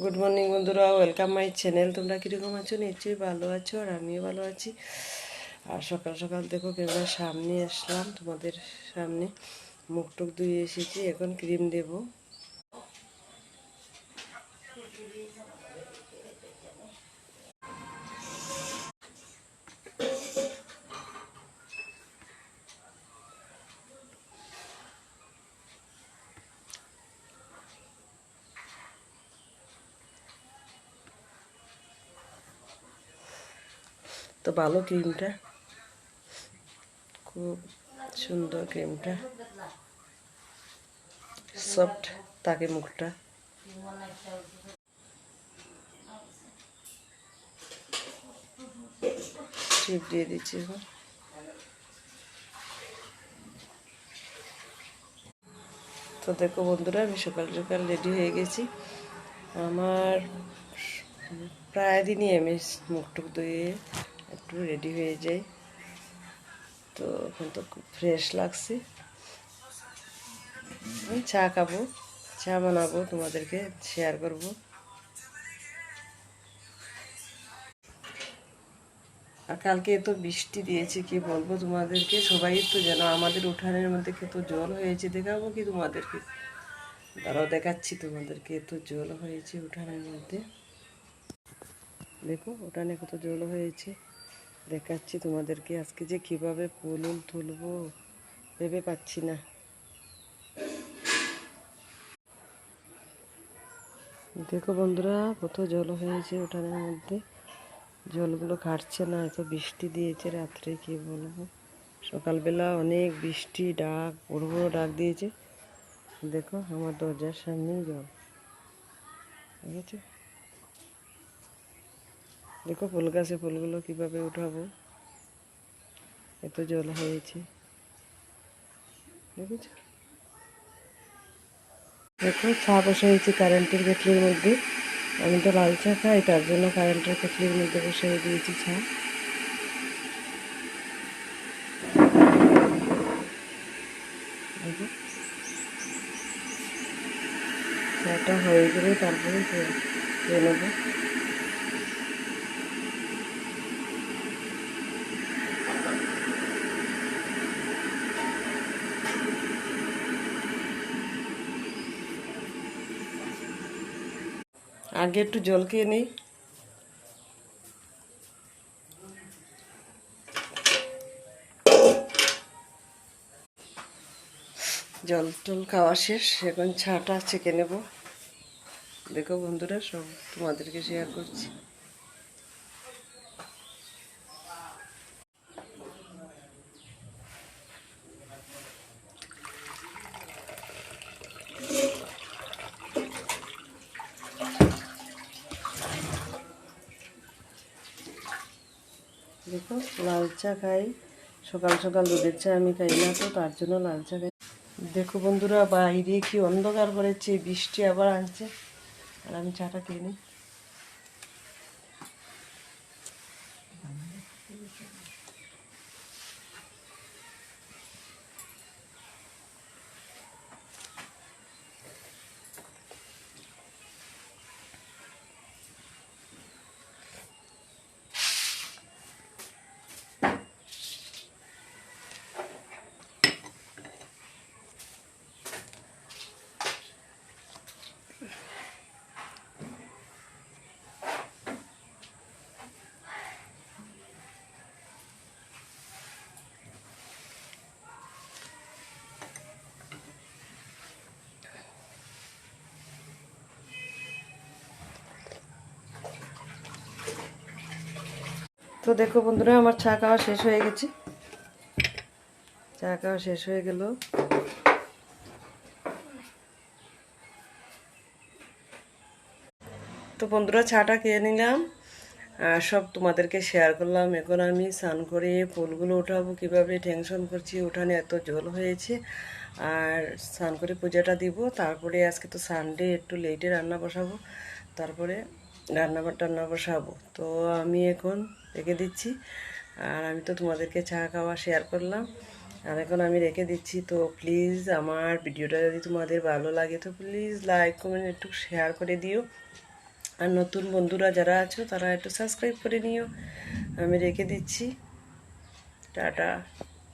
Good morning বন্ধুরা। Welcome my channel তোমরা কীরকম আছো? নিশ্চয়ই ভালো আছো আর আমিও ভালো আছি। আর সকাল সকাল দেখো ক্যামেরার সামনে আসলাম। তোমাদের সামনে মুখ টুক ধুয়ে এসেছি। এখন ক্রিম দেব। তো ভালো ক্রিমটা খুব সুন্দর ক্রিমটা সফট থাকে মুখটা। টিপ দিয়ে দিচ্ছি তো দেখো বন্ধুরা, আমি সকাল সকাল রেডি হয়ে গেছি। আমার প্রায় দিনই আমি মুখ টুক ধুয়ে একটু রেডি হয়ে যাই। তো এখন তো খুব ফ্রেশ লাগছে। আমি চা খাব, চা বানাবো, তোমাদেরকে শেয়ার করব। আর কালকে তো বৃষ্টি দিয়েছে, কি বলব তোমাদেরকে? সবাই তো যেন আমাদের উঠানের মধ্যে কত জল হয়েছে, দেখাবো কি তোমাদেরকে? দাঁড়াও, দেখাচ্ছি তোমাদেরকে, এত জল হয়েছে উঠানের মধ্যে। দেখো, উঠানে কত জল হয়েছে। দেখাচ্ছি তোমাদেরকে আজকে যে কীভাবে ফুল উল তুলবো, ভেবে পাচ্ছি না। দেখো বন্ধুরা, কত জল হয়েছে উঠানের মধ্যে। জলগুলো কাটছে না, এত বৃষ্টি দিয়েছে রাত্রে, কি বলব। সকালবেলা অনেক বৃষ্টি, ডাক বড় বড় ডাক দিয়েছে। দেখো, আমার দরজার সামনেই জল। ঠিক আছে? দেখো ফুল গাছে ফুলগুলো কীভাবে উঠাবো? এত জল হয়েছে। দেখো চা বসে হয়েছে কারেন্টের কেটলির মধ্যে। আমি তো লাল চা খাই, তার জন্য কারেন্টের কেটলির মধ্যে বসে দিয়েছি চা। চাটা হয়ে গেলে তারপরে নেব। আগে একটু জল খেয়ে নিই। জল টল খাওয়া শেষ, এখন ছাটা চেকে নেব। দেখো বন্ধুরা, সব তোমাদেরকে শেয়ার করছি। দেখো, লাল চা খাই। সকাল সকাল দুধের চা আমি খাই না তো, তার জন্য লাল চা খাই। দেখো বন্ধুরা, বাইরে কি অন্ধকার করেছে, বৃষ্টি আবার আনছে আর আমি চাটা খেয়ে নিই। তো দেখো বন্ধুরা, আমার চা খাওয়া শেষ হয়ে গেছে। চা খাওয়া শেষ হয়ে গেল। তো বন্ধুরা, চাটা খেয়ে নিলাম। আর সব তোমাদেরকে শেয়ার করলাম। এখন আমি স্নান করে ফুলগুলো উঠাবো কীভাবে টেনশন করছি, উঠানে এত জল হয়েছে। আর স্নান করে পূজাটা দিব। তারপরে আজকে তো সানডে একটু লেটে রান্না বসাবো। তারপরে রান্না টান্না বসাবো। তো আমি এখন রেখে দিচ্ছি। আর আমি তো তোমাদেরকে চা খাওয়া শেয়ার করলাম। আর এখন আমি রেখে দিচ্ছি, তো প্লিজ আমার ভিডিওটা যদি তোমাদের ভালো লাগে, তো প্লিজ লাইক কমেন্ট একটু শেয়ার করে দিও। আর নতুন বন্ধুরা যারা আছো, তারা একটু সাবস্ক্রাইব করে নিও। আমি রেখে দিচ্ছি। টাটা।